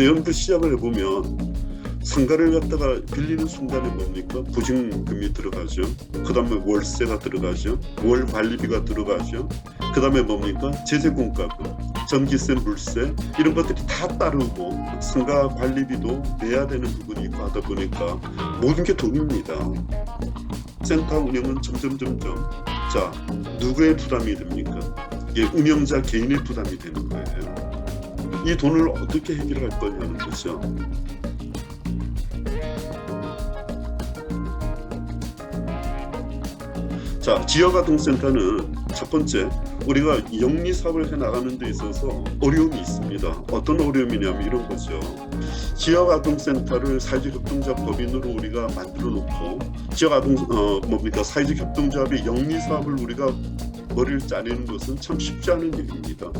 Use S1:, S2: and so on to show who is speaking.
S1: 내년부터 시작을 해보면 상가를 갖다가 빌리는 순간에 뭡니까? 보증금이 들어가죠. 그 다음에 월세가 들어가죠. 월 관리비가 들어가죠. 그 다음에 뭡니까? 제재공과금, 전기세, 물세 이런 것들이 다 따르고 상가 관리비도 내야 되는 부분이 있고 하다 보니까 모든 게 돈입니다. 센터 운영은 점점 점점 자 누구의 부담이 됩니까? 이게 운영자 개인의 부담이 되는 거예요. 이 돈을 어떻게 해결할 거냐는 거죠. 자, 지역아동센터는 첫 번째 우리가 영리 사업을 해 나가는 데 있어서 어려움이 있습니다. 어떤 어려움이냐면 이런 거죠. 지역 아동센터를 사회적 협동조합 법인으로 우리가 만들어 놓고 지역 아동 어 뭡니까 사회적 협동조합의 영리 사업을 우리가 머리를 짜내는 것은 참 쉽지 않은 일입니다.